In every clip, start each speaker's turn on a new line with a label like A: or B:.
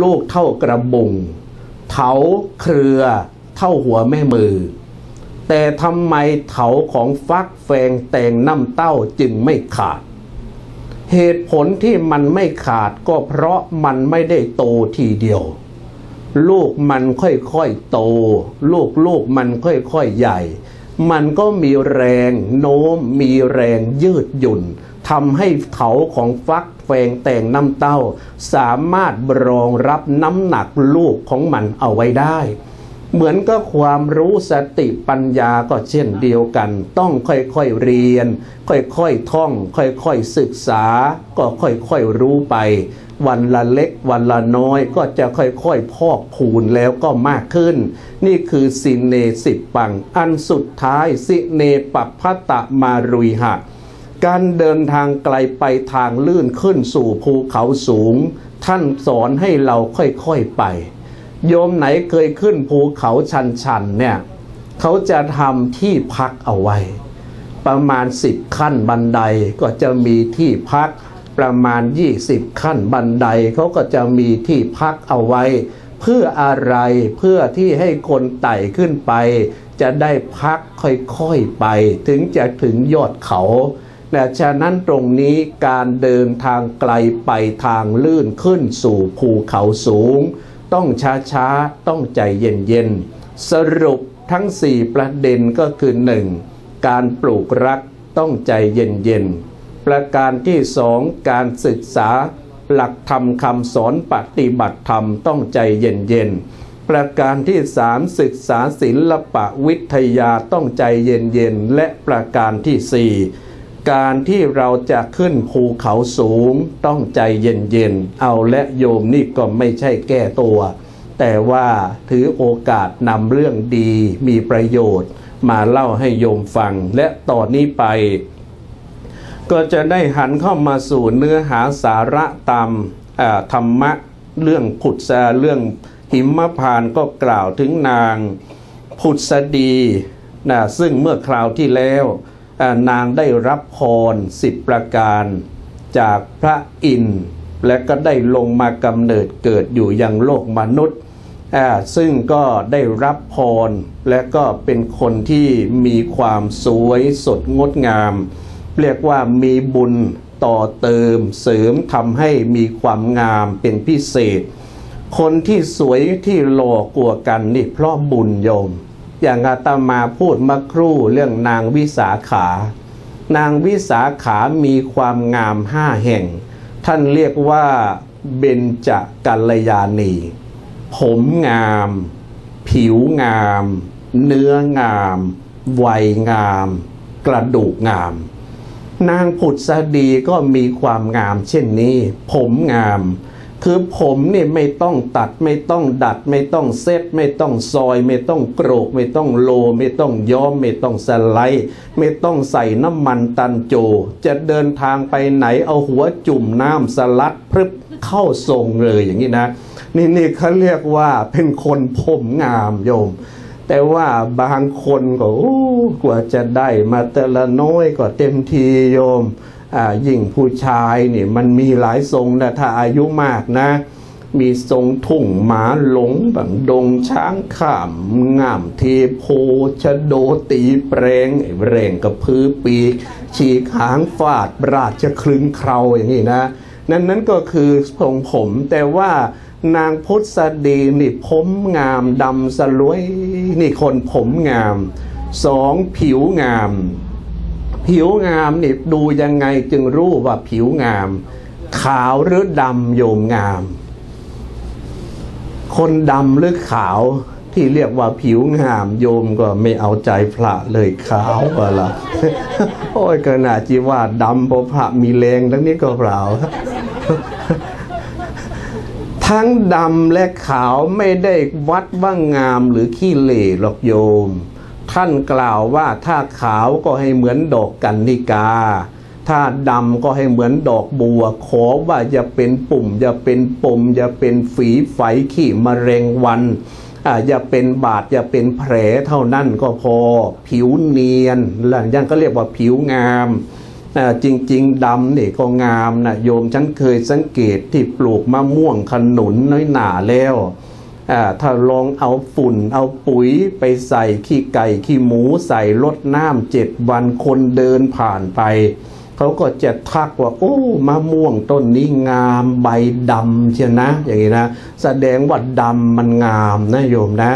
A: ลูกเท่ากระบุงเถาเครือเท่าหัวแม่มือ แต่ทำไมเถาของฟักแฟงแตงน้ำเต้าจึงไม่ขาด เหตุผลที่มันไม่ขาดก็เพราะมันไม่ได้โตทีเดียว ลูกมันค่อยๆโต ลูกลูกมันค่อยๆใหญ่ มันก็มีแรงโน้มมีแรงยืดหยุ่นทำให้เถาของฟัก แฟงแต่งน้ำเต้า สามารถรองรับน้ำหนักลูกของมันเอาไว้ได้ เหมือนก็ความรู้สติปัญญาก็เช่นเดียวกัน ต้องค่อยๆเรียน ค่อยๆท่อง ค่อยๆศึกษา ก็ค่อยๆรู้ไป วันละเล็กวันละน้อยก็จะค่อยๆพอกพูนแล้วก็มากขึ้น นี่คือสินเนสิบปัง อันสุดท้ายสิเนปัปพตะมารุยหะ การเดินทางไกลไปทางลื่นขึ้นสู่ภูเขาสูง ท่านสอนให้เราค่อยๆไป โยมไหนเคยขึ้นภูเขาชันๆเนี่ยเขาจะทำที่พักเอาไว้ ประมาณ 10 ขั้นบันไดก็จะมีที่พัก ประมาณ 20 ขั้นบันไดเขาก็จะมีที่พักเอาไว้ เพื่ออะไรเพื่อที่ให้คนไต่ขึ้นไป จะได้พักค่อยๆไป ถึงจะถึงยอดเขา และฉะนั้นตรงนี้การเดินทางไกลไปทางลื่นขึ้นสู่ภูเขาสูง ต้องช้าๆ ต้องใจเย็นๆ สรุปทั้ง 4 ประเด็นก็คือ 1. การปลูกรักต้องใจเย็นๆ ประการที่สองการศึกษาหลักธรรมคำสอนปฏิบัติธรรมต้องใจเย็นๆ ประการที่สามศึกษาศิลปะวิทยาต้องใจเย็นๆ และประการที่สี่ การที่เราจะขึ้นภูเขาสูงต้องใจเย็นๆ เอาและโยมนี่ก็ไม่ใช่แก้ตัว แต่ว่าถือโอกาสนำเรื่องดีมีประโยชน์ มาเล่าให้โยมฟัง และต่อนนี้ไป ก็จะได้หันเข้ามาสู่เนื้อหาสาระตามธรรมะเรื่องผุดซาเรื่องหิมพานก็กล่าวถึงนางผุดสดีนะซึ่งเมื่อคราวที่แล้ว นางได้รับพรสิบประการจากพระอินทร์และก็ได้ลงมากำเนิดเกิดอยู่ยังโลกมนุษย์ ซึ่งก็ได้รับพรและก็เป็นคนที่มีความสวยสดงดงาม เรียกว่ามีบุญต่อเติมเสริมทำให้มีความงามเป็นพิเศษ คนที่สวยที่หล่อกว่ากันนี่เพราะบุญโยม อย่างอาตมาพูดมาครู่เรื่องนางวิสาขา นางวิสาขามีความงามห้าแห่ง ท่านเรียกว่าเบญจกัลยาณี ผมงาม ผิวงาม เนื้องามวัยงาม กระดูกงาม นางผุดสดีก็มีความงามเช่นนี้ ผมงาม คือผมเนี่ยไม่ต้องตัดไม่ต้องดัด ไม่ต้องเซตไม่ต้องซอย ไม่ต้องโกรก ไม่ต้องโล ไม่ต้องย้อม ไม่ต้องสไลด์ไม่ต้องใส่น้ำมันตันโจ จะเดินทางไปไหนเอาหัวจุ่มน้ำสลัดพรึบเข้าทรงเลยอย่างนี้นะ นี่นี่เขาเรียกว่าเป็นคนผมงามโยม แต่ว่าบางคนก็กว่าจะได้มาแต่ละน้อยก็เต็มทีโยม ยิ่งผู้ชายเนี่ยมันมีหลายทรงนะถ้าอายุมากนะ มีทรงทุ่งหมาหลงบังดงช้างข่ามงามเทโพชโดตีแปรงแรงกระพือปีก ฉีกหางฟาดราชคลึงเคราอย่างนี้นะ นั่นนั้นก็คือทรงผมแต่ว่านางพุทธดีนี่ผมงามดำสลวย นี่คนผมงามสองผิวงาม ผิวงามนี่ดูยังไงจึงรู้ว่าผิวงาม ขาวหรือดำโยมงาม คนดำหรือขาวที่เรียกว่าผิวงามโยมก็ไม่เอาใจพระเลยขาวกว่าโอ้ยขนาดจีว่าดำพพระมีแรงทั้งนี้ก็เปล่า ทั้งดำและขาวไม่ได้วัดว่างามหรือขี้เหร่หรอกโยม ท่านกล่าวว่าถ้าขาวก็ให้เหมือนดอกกันนิกา ถ้าดำก็ให้เหมือนดอกบัว ขอว่าอย่าเป็นปุ่ม อย่าเป็นปม อย่าเป็นฝีไฝขี้มะเร็งวันอ่าอย่าเป็นบาดอย่าเป็นแผลเท่านั้นก็พอ ผิวเนียนหลังยังก็เรียกว่าผิวงามอ่าจริง ๆดำนี่ก็งามนะโยมฉันเคยสังเกตที่ปลูกมะม่วงขนุนน้อยหนาแล้ว ถ้าลองเอาฝุ่นเอาปุ๋ยไปใส่ขี้ไก่ขี้หมูใส่ลดน้ำเจ็ดวันคนเดินผ่านไป เขาก็จะทักว่า โอ้มะม่วงต้นนี้งามใบดำเชียวนะ อย่างนี้นะ แสดงว่าดำมันงามนะโยมนะ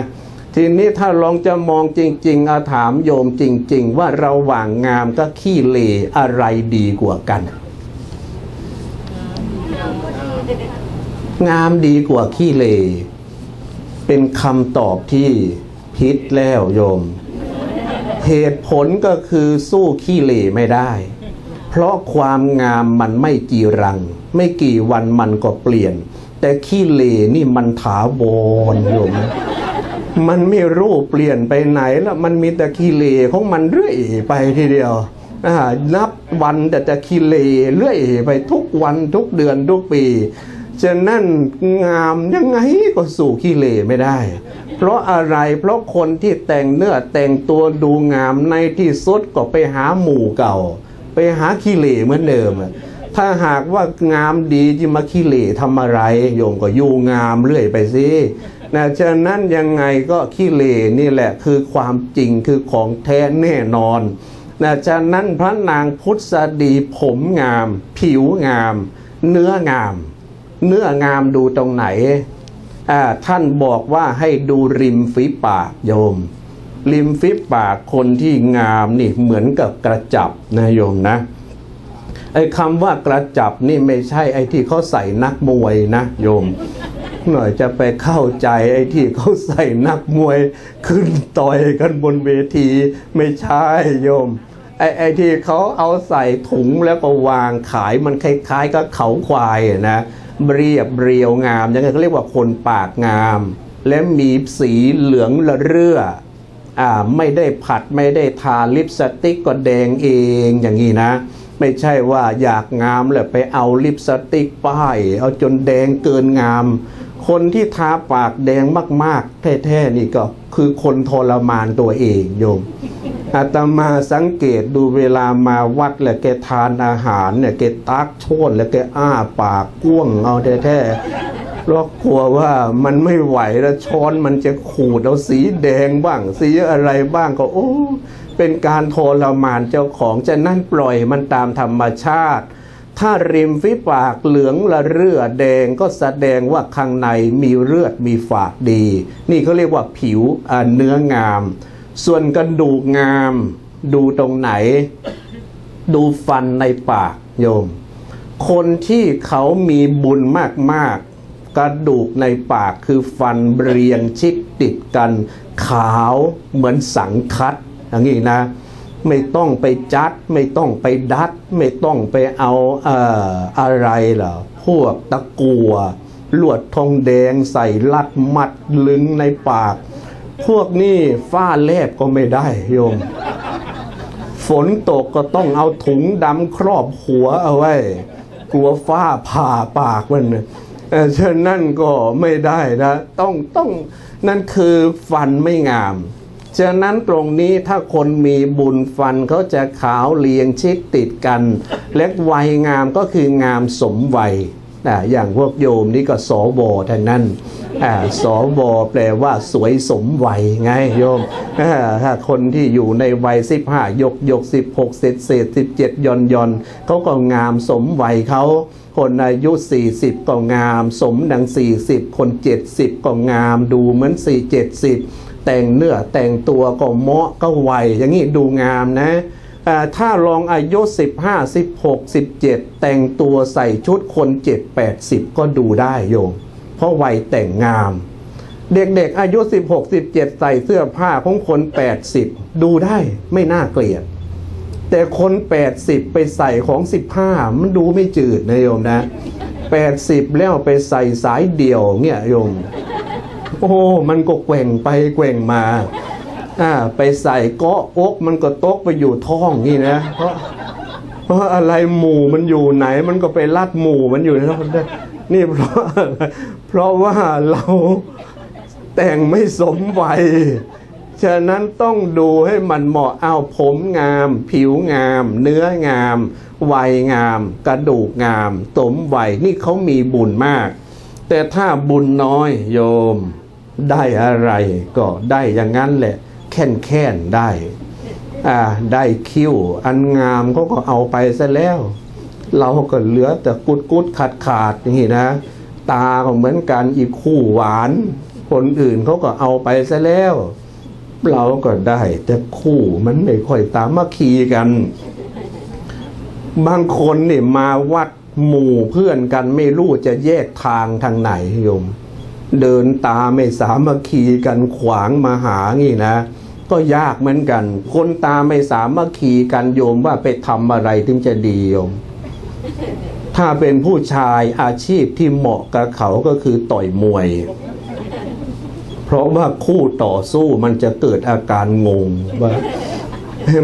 A: ทีนี้ถ้าลองจะมองจริงๆเอาถามโยมจริง ๆ ว่าระหว่างงามกับขี้เหร่อะไรดีกว่ากัน งามดีกว่าขี้เหร่ เป็นคำตอบที่พิษแล้วโยม เหตุผลก็คือสู้ขี้เหร่ไม่ได้ เพราะความงามมันไม่จีรัง ไม่กี่วันมันก็เปลี่ยน แต่ขี้เหร่นี่มันถาวรโยมมันไม่รู้เปลี่ยนไปไหนแล้วมันมีแต่ขี้เหร่ของมันเรื่อยไปทีเดียวนับวันแต่จะขี้เหร่เรื่อยไปทุกวันทุกเดือนทุกปี ฉะนั้นงามยังไงก็สู่ขี้เหร่ไม่ได้ เพราะอะไรเพราะคนที่แต่งเนื้อแต่งตัวดูงามในที่สุดก็ไปหาหมู่เก่า ไปหาขี้เหร่เหมือนเดิม ถ้าหากว่างามดีจะมาขี้เหร่ทำอะไร โยมก็อยู่งามเรื่อยไปสินะฉะนั้นยังไงก็ขี้เหร่นี่แหละคือความจริงคือของแท้แน่นอนนะฉะนั้นพระนางพุทธดีผมงาม ผิวงาม เนื้องาม เนื้องามดูตรงไหน ท่านบอกว่าให้ดูริมฝีปากโยม ริมฝีปากคนที่งามนี่เหมือนกับกระจับนะโยมนะไอ้คำว่ากระจับนี่ไม่ใช่ไอ้ที่เขาใส่นักมวยนะโยม หน่อยจะไปเข้าใจไอ้ที่เขาใส่นักมวย ขึ้นต่อยกันบนเวที ไม่ใช่โยม ไอ้ไอ้ที่เขาเอาใส่ถุงแล้วก็วางขายมันคล้ายๆกับเขาควายนะเรียบเรียวงามยังไงเขาเรียกว่าคนปากงาม และมีสีเหลืองละเรื่ออ่าไม่ได้ผัดไม่ได้ทาลิปสติกก็แดงเองอย่างนี้นะ ไม่ใช่ว่าอยากงามแล้วไปเอาลิปสติกป้าย เอาจนแดงเกินงาม คนที่ทาปากแดงมากๆแท้ๆนี่ก็คือคนทรมานตัวเองโยม อาตมาสังเกตดูเวลามาวัดแหละแกทานอาหารเนี่ยแกตักโชนแล้วแกอ้าปากก้วงเอาแท้ๆเพราะกลัวว่ามันไม่ไหวแล้วช้อนมันจะขูดเอาสีแดงบ้าง สีอะไรบ้างก็โอ้เป็นการทรมานเจ้าของจะนั่นปล่อยมันตามธรรมชาติ ถ้าริมฝีปากเหลืองละเรือแดงก็แสดงว่าข้างในมีเลือดมีฝาดดี นี่เขาเรียกว่าผิวเนื้องาม ส่วนกระดูกงาม ดูตรงไหน ดูฟันในปากโยม คนที่เขามีบุญมากๆ กระดูกในปากคือฟันเรียงชิดติดกัน ขาวเหมือนสังคัดอย่างนี้นะไม่ต้องไปจัด ไม่ต้องไปดัด ไม่ต้องไปเอาเอ่ออะไรหรอพวกตะกัวลวดทองแดงใส่ลัดมัดลึงในปาก พวกนี้ฝ้าแลบก็ไม่ได้โยม ฝนตกก็ต้องเอาถุงดำครอบหัวเอาไว้ กลัวฟ้าผ่าปากมันเนี่ยเอ่อฉะนั้นก็ไม่ได้นะ ต้องต้องนั่นคือฟันไม่งามฉะนั้นตรงนี้ถ้าคนมีบุญฟันเขาจะขาวเรียงชิดติดกัน และวัยงามก็คืองามสมวัย นะอย่างพวกโยมนี่ก็สวท่านนั้นอ่าสวแปลว่าสวยสมวัยไงโยมถ้าคนที่อยู่ในวัยสิบห้ายกยกสิบหกเศษเศษสิบเจ็ดยอนยอนเขาก็งามสมวัยเขาคนอายุ 40 ก็งาม สมดัง 40 คน 70 ก็งามดูเหมือน 4 70 แต่งเนื้อแต่งตัวก็เหมาะก็ไวอย่างนี้ดูงามนะ ถ้าลองอายุ 15 16 17 แต่งตัวใส่ชุดคน7 80 ก็ดูได้โยม เพราะวัยแต่งงาม เด็กๆอายุ 16 17 ใส่เสื้อผ้าของคน 80 ดูได้ไม่น่าเกลียด แต่คน 80 ไปใส่ของ 15 มันดูไม่จืดนะโยมนะ 80 แล้วไปใส่สายเดี่ยวเนี่ยโยม โอ้ มันก็แกว่งไปแกว่งมา อ่า ไปใส่เกาะอกมันก็ตกไปอยู่ท้องนี่นะ เพราะเพราะอะไรหมู่มันอยู่ไหน มันก็ไปลัดหมู่มันอยู่นะนี่เพราะเพราะว่าเราแต่งไม่สมวัยฉฉะนั้นต้องดูให้มันเหมาะเอาผมงาม ผิวงาม เนื้องาม วัยงาม กระดูกงาม สมวัยนี่เขามีบุญมาก แต่ถ้าบุญน้อยโยม ได้อะไรก็ได้อย่างนั้นแหละ แค่นแค่นได้อ่าได้คิ้ว อันงามเขาก็เอาไปซะแล้ว เราก็เหลือแต่กุดกุดขาดขาดอย่างนี้นะ ตาก็เหมือนกันอีกคู่หวาน คนอื่นเขาก็เอาไปซะแล้ว เราก็ได้แต่คู่มันไม่ค่อยตามมาคีกัน บางคนนี่มาวัดหมู่เพื่อนกันไม่รู้จะแยกทางทางไหนโยม เดินตาไม่สามัคคีกันขวางมาหางี้นะ ก็ยากเหมือนกัน คนตาไม่สามัคคีกันโยมว่าไปทำอะไรถึงจะดีโยม ถ้าเป็นผู้ชายอาชีพที่เหมาะกับเขาก็คือต่อยมวย เพราะว่าคู่ต่อสู้มันจะเกิดอาการงงว่า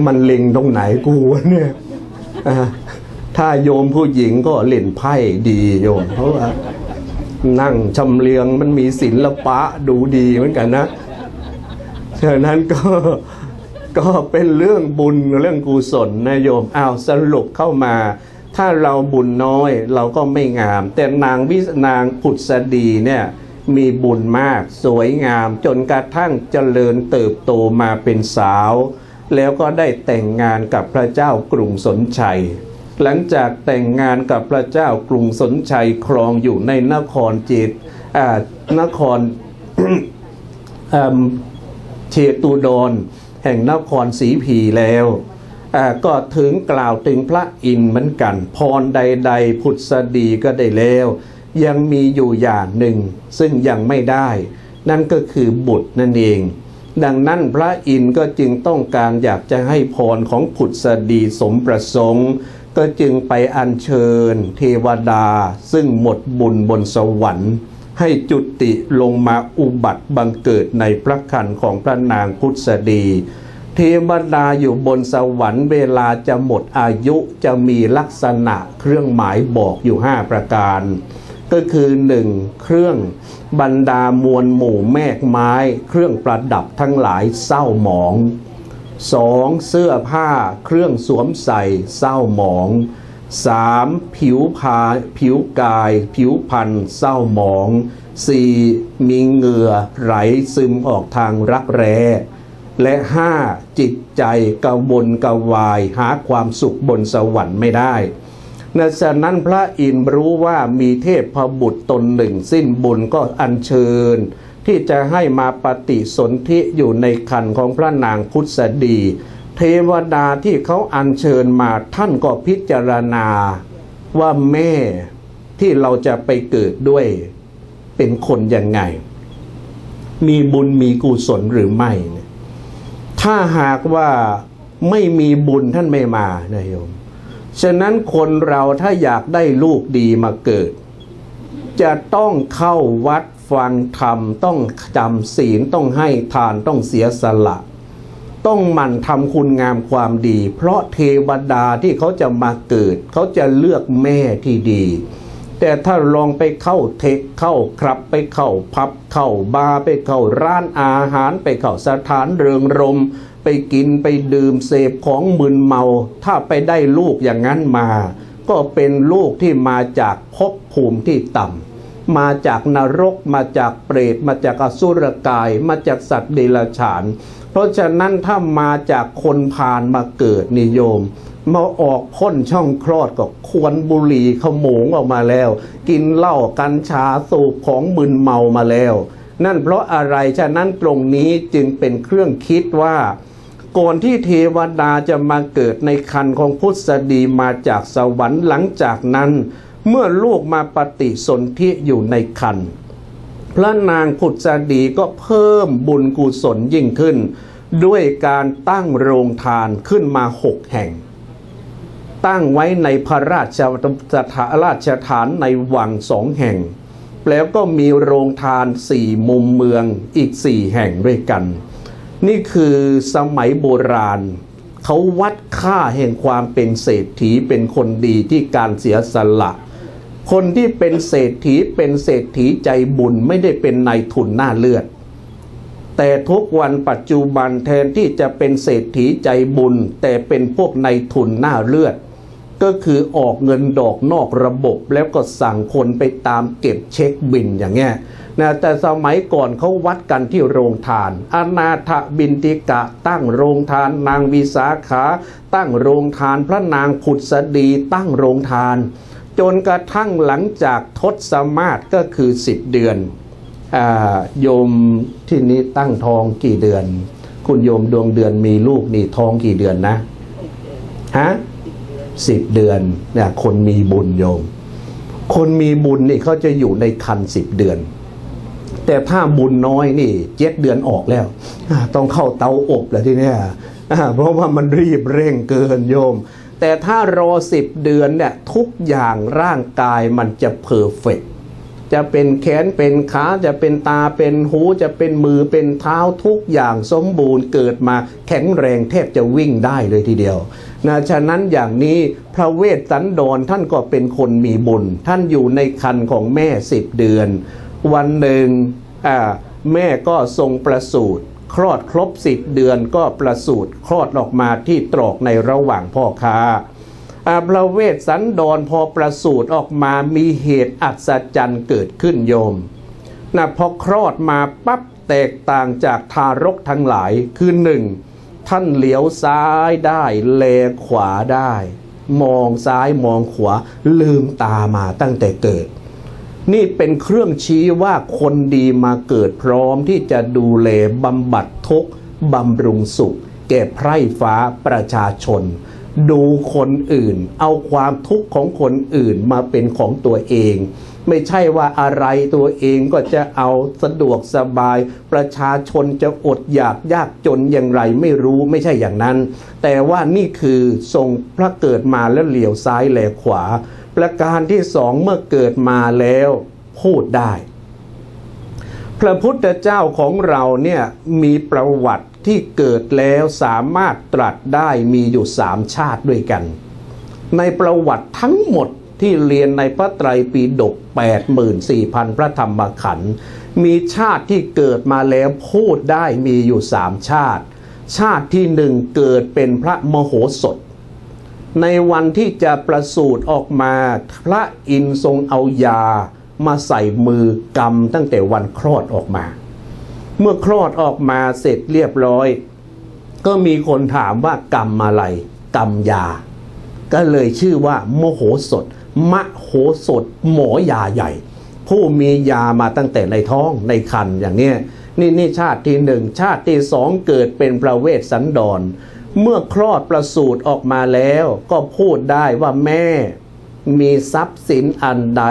A: มันเล็งตรงไหนกูเนี่ยถ้าโยมผู้หญิงก็เล่นไพ่ดีโยม เพราะว่านั่งชำเลืองมันมีศิลปะดูดีเหมือนกันนะ ฉะนั้นก็ก็เป็นเรื่องบุญเรื่องกุศลนะโยมอ้าวสรุปเข้ามา ถ้าเราบุญน้อยเราก็ไม่งาม แต่นางวินางผุดสดีเนี่ยมีบุญมากสวยงาม จนกระทั่งเจริญเติบโตมาเป็นสาว แล้วก็ได้แต่งงานกับพระเจ้ากรุงสนชัย หลังจากแต่งงานกับพระเจ้ากรุงสนชัยครองอยู่ในนครจิตอ่านครอืม เชตูดรแห่งนครศรีพีแล้วก็ถึงกล่าวถึงพระอินทร์เหมือนกัน พรใดๆพุทธดีก็ได้แล้ว ยังมีอยู่อย่างหนึ่ง ซึ่งยังไม่ได้ นั่นก็คือบุตรนั่นเอง ดังนั้นพระอินทร์ก็จึงต้องการอยากจะให้พรของผุดสดีสมประสงค์ ก็จึงไปอัญเชิญ เทวดา ซึ่งหมดบุญบนสวรรค์ ให้จุติลงมาอุบัติบังเกิดในพระคันของพระนางพุทธดีเทวดาอยู่บนสวรรค์เวลาจะหมดอายุจะมีลักษณะเครื่องหมายบอกอยู่ห้าประการ ก็คือหนึ่งเครื่องบรรดามวลหมู่แมกไม้ เครื่องประดับทั้งหลายเศร้าหมองสองเสื้อผ้าเครื่องสวมใส่เศร้าหมอง สามผิวพาผิวกาย ผิวพันธ์เศร้าหมองสี่มีเหงื่อไหลซึมออกทางรักแร้ และห้าจิตใจกระวนกระวายหาความสุขบนสวรรค์ไม่ได้ในฉะนั้นพระอินทร์รู้ว่ามีเทพพบุตรตนหนึ่งสิ้นบุญก็อัญเชิญ ที่จะให้มาปฏิสนธิอยู่ในคันของพระนางพุทธดี เทวดาที่เขาอัญเชิญมาท่านก็พิจารณาว่าแม่ที่เราจะไปเกิดด้วยเป็นคนยังไง มีบุญมีกุศลหรือไม่ ถ้าหากว่าไม่มีบุญท่านไม่มานะโยม ฉะนั้นคนเราถ้าอยากได้ลูกดีมาเกิด จะต้องเข้าวัดฟังธรรม ต้องจำศีลต้องให้ทานต้องเสียสละ ต้องหมั่นทำคุณงามความดี เพราะเทวดาที่เขาจะมาเกิด เขาจะเลือกแม่ที่ดี แต่ถ้าลองไปเข้าเทคเข้าครับไปเข้าพับเข้าบาร์ไปเข้าร้านอาหารไปเข้าสถานเริงรม ไปกินไปดื่มเสพของมึนเมา ถ้าไปได้ลูกอย่างนั้นมา ก็เป็นลูกที่มาจากภพภูมิที่ต่ำ มาจากนรก มาจากเปรต มาจากอสุรกาย มาจากสัตว์เดรัจฉาน เพราะฉะนั้นถ้ามาจากคนพาลมาเกิดนิยมมาออกพ้นช่องคลอดก็ควรบุหรี่ขโมงออกมาแล้ว กินเหล้ากัญชาสูบของมึนเมามาแล้ว นั่นเพราะอะไรฉะนั้นตรงนี้จึงเป็นเครื่องคิดว่าก่อนที่เทวดาจะมาเกิดในคันของพุทธดีมาจากสวรรค์หลังจากนั้น เมื่อลูกมาปฏิสนธิอยู่ในคันพระนางพุทธดีก็เพิ่มบุญกุศลยิ่งขึ้น ด้วยการตั้งโรงทานขึ้นมาหกแห่ง ตั้งไว้ในพระราชสถาราชฐานในวังสองแห่ง แล้วก็มีโรงทานสี่มุมเมืองอีกสี่แห่งด้วยกัน นี่คือสมัยโบราณ เขาวัดค่าแห่งความเป็นเศรษฐีเป็นคนดีที่การเสียสละ คนที่เป็นเศรษฐีเป็นเศรษฐีใจบุญไม่ได้เป็นนายทุนหน้าเลือด แต่ทุกวันปัจจุบันแทนที่จะเป็นเศรษฐีใจบุญ แต่เป็นพวกนายทุนหน้าเลือด ก็คือออกเงินดอกนอกระบบแล้วก็สั่งคนไปตามเก็บเช็คบินอย่างเงี้ยนะแต่สมัยก่อนเขาวัดกันที่โรงทาน อนาถบินติกะตั้งโรงทาน นางวิสาขา ตั้งโรงทานพระนางผุดสดีตั้งโรงทาน จนกระทั่งหลังจากทศมาศก็คือสิบเดือนอโยมที่นี้ตั้งท้องกี่เดือน คุณโยมดวงเดือนมีลูกนี่ท้องกี่เดือนนะฮะสิบเดือนเนี่ยคนมีบุญโยม คนมีบุญนี่เขาจะอยู่ในคันสิบเดือน แต่ถ้าบุญน้อยนี่เจ็ดเดือนออกแล้ว ต้องเข้าเตาอบแล้วที่เนี่ยเพราะว่ามันรีบเร่งเกินโยม แต่ถ้ารอสิบเดือนเนี่ยทุกอย่างร่างกายมันจะเพอร์เฟกจะเป็นแขนเป็นขาจะเป็นตาเป็นหูจะเป็นมือเป็นเท้าทุกอย่างสมบูรณ์เกิดมาแข็งแรงแทบจะวิ่งได้เลยทีเดียวนะฉะนั้นอย่างนี้พระเวสสันดรท่านก็เป็นคนมีบุญ ท่านอยู่ในคันของแม่สิบเดือน วันหนึ่งแม่ก็ทรงประสูติ คลอดครบสิบเดือนก็ประสูติคลอดออกมาที่ตรอกในระหว่างพ่อค้าอาพระเวสสันดรพอประสูติออกมามีเหตุอัศจรรย์เกิดขึ้นโยมนะพอคลอดมาปั๊บแตกต่างจากทารกทั้งหลายคือหนึ่งท่านเหลียวซ้ายได้แลขวาได้ มองซ้ายมองขวาลืมตามาตั้งแต่เกิด นี่เป็นเครื่องชี้ว่าคนดีมาเกิดพร้อมที่จะดูแลบำบัดทุกข์บำรุงสุข แก่ไพร่ฟ้าประชาชน ดูคนอื่น เอาความทุกข์ของคนอื่นมาเป็นของตัวเอง ไม่ใช่ว่าอะไรตัวเองก็จะเอาสะดวกสบาย ประชาชนจะอดอยากยากจนอย่างไรไม่รู้ไม่ใช่อย่างนั้น แต่ว่านี่คือทรงพระเกิดมาแล้วเหลียวซ้ายแลขวา ประการที่สองเมื่อเกิดมาแล้วพูดได้ พระพุทธเจ้าของเราเนี่ยมีประวัติที่เกิดแล้วสามารถตรัสได้มีอยู่สามชาติด้วยกัน ในประวัติทั้งหมดที่เรียนในพระไตรปิฎก84,000 พระธรรมขันธ์มีชาติที่เกิดมาแล้วพูดได้มีอยู่สามชาติ ชาติที่หนึ่งเกิดเป็นพระมโหสถ ในวันที่จะประสูติออกมา พระอินทร์ทรงเอายามาใส่มือกำตั้งแต่วันคลอดออกมา เมื่อคลอดออกมาเสร็จเรียบร้อย ก็มีคนถามว่ากรรมอะไรกรรมยา ก็เลยชื่อว่า โมโหสถมะโหสถหมอยาใหญ่ ผู้มียามาตั้งแต่ในท้องในคันอย่างนี้นี่นี่ชาติที่หนึ่งชาติที่สองเกิดเป็นประเวสสันดร เมื่อคลอดประสูติออกมาแล้วก็พูดได้ว่าแม่ มีทรัพย์สินอันใด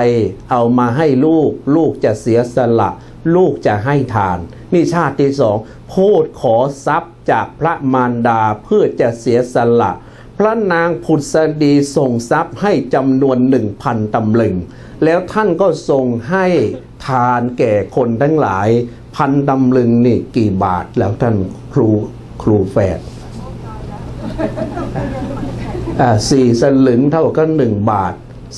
A: เอามาให้ลูก ลูกจะเสียสละ ลูกจะให้ทาน นี่ชาติที่สองพูดขอทรัพย์จากพระมารดาเพื่อจะเสียสละ พระนางผุดสดีส่งทรัพย์ให้จำนวนหนึ่งพันตำลึง แล้วท่านก็ทรงให้ทานแก่คนทั้งหลาย พันตำลึงนี่กี่บาทแล้วท่านครูครูแฝด สี่สลึงเท่ากับหนึ่งบาท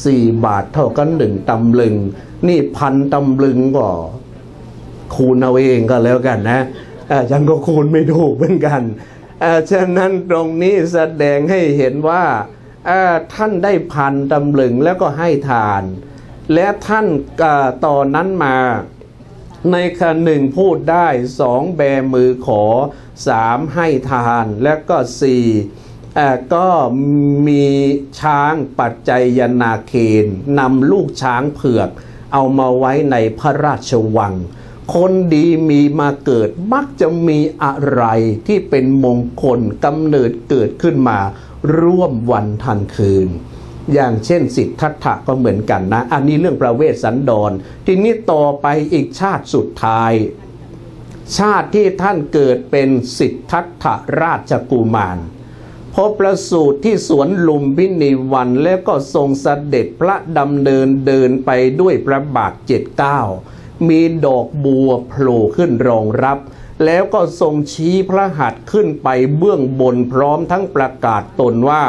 A: สี่บาทเท่ากับหนึ่งตำลึง นี่พันตำลึงก็คูณเอาเองก็แล้วกันนะฉันก็คูณไม่ถูกเหมือนกันฉะนั้นตรงนี้แสดงให้เห็นว่าท่านได้พันตำลึงแล้วก็ให้ทาน และท่านอ่อนนั้นมา ในคันหนึ่งพูดได้สองแบมือขอสามให้ทานและก็สี่ก็มีช้างปัจจัยยนาเคนนำลูกช้างเผือก เอามาไว้ในพระราชวัง คนดีมีมาเกิดมักจะมีอะไรที่เป็นมงคลกำเนิดเกิดขึ้นมา ร่วมวันทันคืน อย่างเช่นสิทธัตถะก็เหมือนกันนะ อันนี้เรื่องประเวสสันดร ทีนี้ต่อไปอีกชาติสุดท้าย ชาติที่ท่านเกิดเป็นสิทธัตถราชกุมารพอประสูติที่สวนลุมพินีวันแล้วก็ทรงเสด็จพระดำเนินเดินไปด้วยพระบาทเจ็ดเก้ามีดอกบัวโผล่ขึ้นรองรับ แล้วก็ทรงชี้พระหัตถ์ขึ้นไปเบื้องบนพร้อมทั้งประกาศตนว่า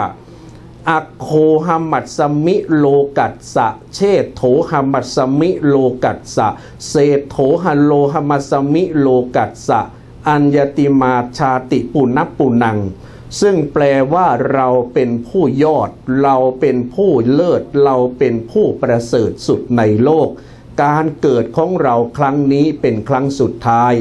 A: อโคหมัตสมิโลกัสสะ เชษโถหมัตสมิโลกัสสะ เศษโถหโลหมัตสมิโลกัสสะ อัญญติมาชาติปุณปุนัง ซึ่งแปลว่าเราเป็นผู้ยอด เราเป็นผู้เลิศ เราเป็นผู้ประเสริฐสุดในโลก การเกิดของเราครั้งนี้เป็นครั้งสุดท้าย